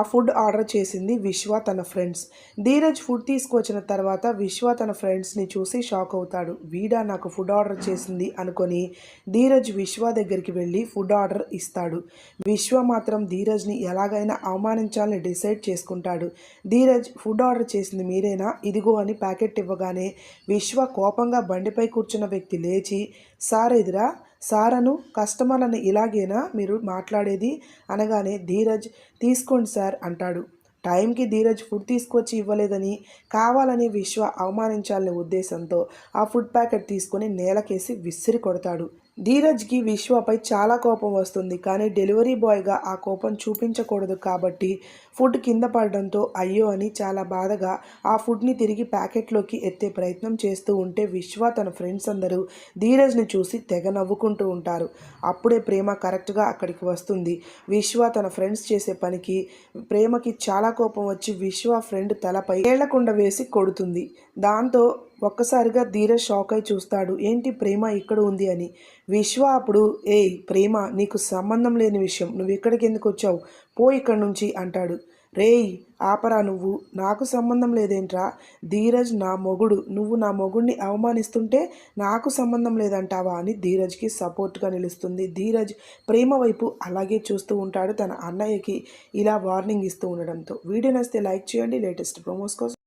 ఆ food order చేసింది విశ్వ తన ఫ్రెండ్స్. ధీరజ్ ఫుడ్ తీసుకొచ్చిన తర్వాత విశ్వ తన ఫ్రెండ్స్ని చూసి షాక్ అవుతాడు. వీడా నాకు ఫుడ్ ఆర్డర్ చేసింది అనుకొని ధీరజ్ విశ్వ దగ్గరికి వెళ్ళి ఫుడ్ ఆర్డర్ ఇస్తాడు. విశ్వ మాత్రం ధీరజ్ని ఎలాగైనా అవమానించాలని డిసైడ్ చేసుకుంటాడు. ధీరజ్ ఫుడ్ ఆర్డర్ చేసింది మీరేనా? ఇదిగో అని ప్యాకెట్ ఇవ్వగానే విశ్వ కోపంగా బండిపై కూర్చున్న వ్యక్తి లేచి సార్ ఎదురా సారను కస్టమర్లను ఇలాగేనా మీరు మాట్లాడేది? అనగానే ధీరజ్ తీసుకోండి సార్ అంటాడు. టైంకి ధీరజ్ ఫుడ్ తీసుకొచ్చి ఇవ్వలేదని కావాలని విశ్వ అవమానించాలనే ఉద్దేశంతో ఆ ఫుడ్ ప్యాకెట్ తీసుకొని నేలకేసి విసిరి కొడతాడు. ధీరజ్కి విశ్వపై చాలా కోపం వస్తుంది. కానీ డెలివరీ బాయ్గా ఆ కోపం చూపించకూడదు కాబట్టి ఫుడ్ కింద పడడంతో అయ్యో అని చాలా బాధగా ఆ ఫుడ్ని తిరిగి ప్యాకెట్లోకి ఎత్తే ప్రయత్నం చేస్తూ ఉంటే విశ్వ తన ఫ్రెండ్స్ అందరూ ధీరజ్ని చూసి తెగ నవ్వుకుంటూ ఉంటారు. అప్పుడే ప్రేమ కరెక్ట్గా అక్కడికి వస్తుంది. విశ్వ తన ఫ్రెండ్స్ చేసే పనికి ప్రేమకి చాలా కోపం వచ్చి విశ్వ ఫ్రెండ్ తలపై ఏళ్ళకుండ వేసి కొడుతుంది. దాంతో ఒక్కసారిగా ధీరజ్ షాక్ అయి చూస్తాడు. ఏంటి ప్రేమ ఇక్కడ ఉంది అని. విశ్వ అప్పుడు ఏయ్ ప్రేమ నీకు సంబంధం లేని విషయం. నువ్వు ఇక్కడికి ఎందుకు వచ్చావు? పో ఇక్కడి నుంచి అంటాడు. రేయ్ ఆపరా నువ్వు. నాకు సంబంధం లేదేంట్రా? ధీరజ్ నా మొగుడు. నువ్వు నా మొగుడిని అవమానిస్తుంటే నాకు సంబంధం లేదంటావా అని ధీరజ్కి సపోర్ట్గా నిలుస్తుంది. ధీరజ్ ప్రేమ వైపు అలాగే చూస్తూ ఉంటాడు తన అన్నయ్యకి ఇలా వార్నింగ్ ఇస్తూ ఉండడంతో. వీడియో నచ్చితే లైక్ చేయండి. లేటెస్ట్ ప్రోమోస్ కోసం